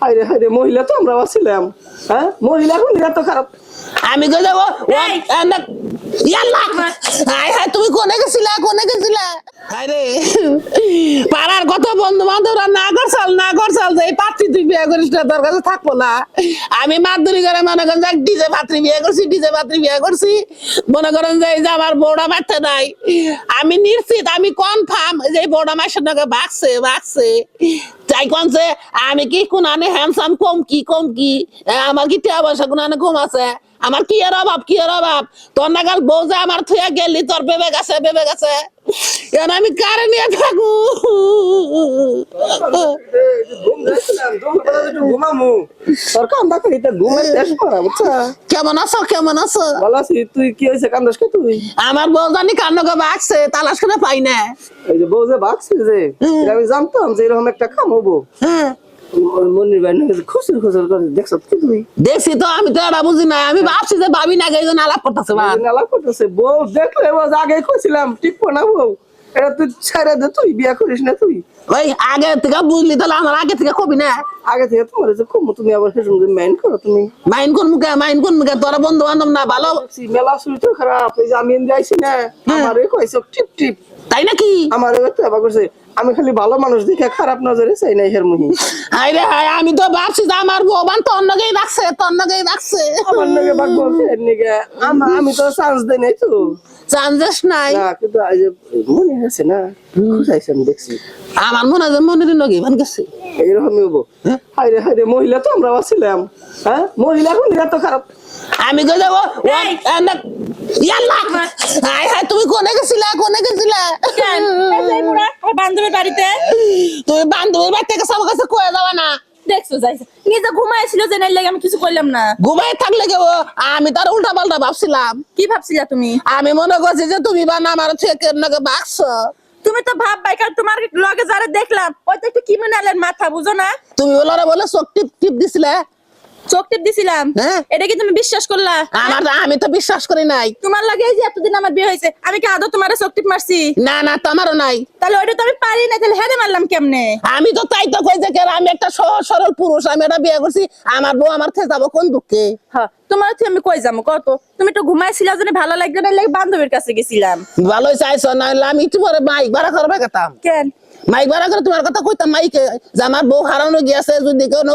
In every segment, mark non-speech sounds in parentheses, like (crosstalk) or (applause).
হাইরে আরে মহিলা তো আমরা ছিলাম হ্যাঁ? মহিলা এখন এত খারাপ। আমি কই যাব? হাই হাই তুমি কোনে গেছিলা? কোনে গেছিলা? আরে পাড়ার কত বন্ধু বান্ধবরা না না করছাল এই পাত্রী বিয়ে করিস না, তোর কাছে থাকব না। আমি মাদুরি করে মনে করেন যে ডিজে পাত্রী বিয়ে করছি, ডিজে পাত্রী বিয়ে করছি। মনে করেন যে এই যে আমার বউটা বাড়তে নাই। আমি নিশ্চিত, আমি কনফার্ম যে বউটা মাসের নাকি বাগছে বাগছে তাই কনছে আমি কি কোনানে হ্যান্ডসাম কম কি কম কি? আমার কি টিয়া পয়সা কোনানে কম আছে? আমার কি এর অভাব, কি এর অভাব? তোর নাগাল বউ যে আমার থুয়া গেলি, তোর বেবে গেছে বেবে গেছে। এখন আমি কারে নিয়ে থাকব? কেমন আছো কেমন আছো? তুই কি হয়েছে কান্দাস কে তুই? আমার বউ জানি কান্নকে বাগছে তালাশ করে পাই না। এই যে বউ যে বাঘছিল যে আমি জানতাম যে এরকম একটা কাম হব। হ্যাঁ মনির ভাই খুশির খুশির করে দেখছ তো আমি তো এটা বুঝি না আমি ভাবছি যে ভাবি না আলাপ করতেছে বা নালা করতেছে। বউ দেখলে বউ আগে ঠিক না বউ। এটা তুই ছেড়ে দে তুই বিয়া করিস না তুই। ভাই আগে থেকে বুঝলি তাহলে আমার আগে থেকে কবি না? আগে থেকে তোমার যে কম তুমি আবার সেসব মাইন্ড করো তুমি। তোরা বন্ধু বান্ধব না ভালো? মেলা শুরু খারাপ এই যে আমি আইছি না আমারে কইছে টিপ টিপ। তাই নাকি? আমার তো আবার করছে আমি খালি ভালো মানুষ দেখে খারাপ নজরে চাই না হের মুহি। হাই রে হাই আমি তো ভাবছি যে আমার বৌবান তোর নগেই রাখছে তোর নগেই রাখছে। আমার নাকি বাগবো ফের নিগে। আমা- আমি তো চান্স দেই নাই তো। চান্সেস নাই। না কিন্তু যে মনে আছে না খুঁজাইছে আমি দেখছি। আমার মনে হয় মনের নগে ভান গেছে। এইরকমই হব। হাইরে হাইরে মহিলা তো আমরা ছিলাম। হ্যাঁ? মহিলা এখন এত খারাপ? আমি কই যাব? এই! ইয়াল্লা হাই হাই তুমি কোনে গেছিলা? কোনে গেছিলা? কেন? এই যে বুড়া, ওর বান্ধবীর বাড়িতে। তুমি বান্ধবীর বাড়ি থেকে সবার কাছে কয়ে যাবা না। দেখছ যাইছে। নিজে ঘুমাইছিল যে নাই লাগে আমি কিছু করলাম না। ঘুমাই থাকলে কেউ আমি তার উল্টা পাল্টা ভাবছিলাম। কি ভাবছিলা তুমি? আমি মনে করছি যে তুমি বা না আমার থেকে নাকি বাকছো তুমি তো ভাব ভাই কারণ তোমার লগে যারা দেখলাম ওই তো একটু ক্রিমিনালের মাথা বুঝো না? তুমি বলারে বলে চোখ টিপ টিপ দিছিলে? চোখ টিপ দিছিলাম। হ্যাঁ। এটা কি তুমি বিশ্বাস করলা? আমার আমি তো বিশ্বাস করি নাই। তোমার লাগে যে এতদিন আমার বিয়ে হয়েছে আমি কি আদৌ তোমার চোখ টিপ মারছি? না না তোমারও নাই। তাহলে ওইটা তো আমি পারি না তাহলে হেরে মারলাম কেমনে? আমি তো তাই তো কই যে আমি একটা সহজ সরল পুরুষ আমি এটা বিয়ে করছি আমার বউ আমার থেকে যাব কোন দুঃখে? হ্যাঁ তোমার আমি কই যাব? কত? তুমি তো ঘুমাইছিলা জন্য ভালো লাগবে না লাগে বান্ধবীর কাছে গেছিলাম। ভালোই চাইছো না আমি একটু পরে মাইক ভাড়া করবে গেতাম। কেন? মাইক ভাড়া করে তোমার কথা কইতাম মাইকে যে আমার বউ হারানো গিয়েছে যদি কোনো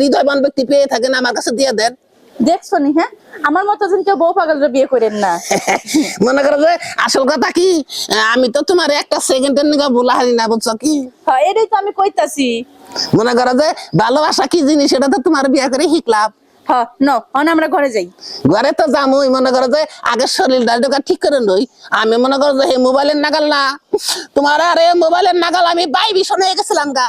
হৃদয়বান ব্যক্তি পেয়ে থাকেন আমার কাছে দিয়ে দেন। দেখছ নি হ্যাঁ? আমার মতো যেন কেউ বউ পাগলের বিয়ে করেন না। (laughs) মনে করো যে আসল কথা কি? আমি তো তোমার একটা সেকেন্ডের নিকে বলা হারি না বুঝছ কি? হ্যাঁ এটাই তো আমি কইতাছি। মনে করো যে ভালোবাসা কি জিনিস সেটা তো তোমার বিয়ে করে শিখলাম আমরা ঘরে যাই। ঘরে তো মনে করো যে আগে শরীর ডালটা ঠিক করে নই আমি মনে করো যে মোবাইলের নাগাল না। তোমার আরে মোবাইলের নাগাল আমি বাই ভীষণ গেছিলাম গা।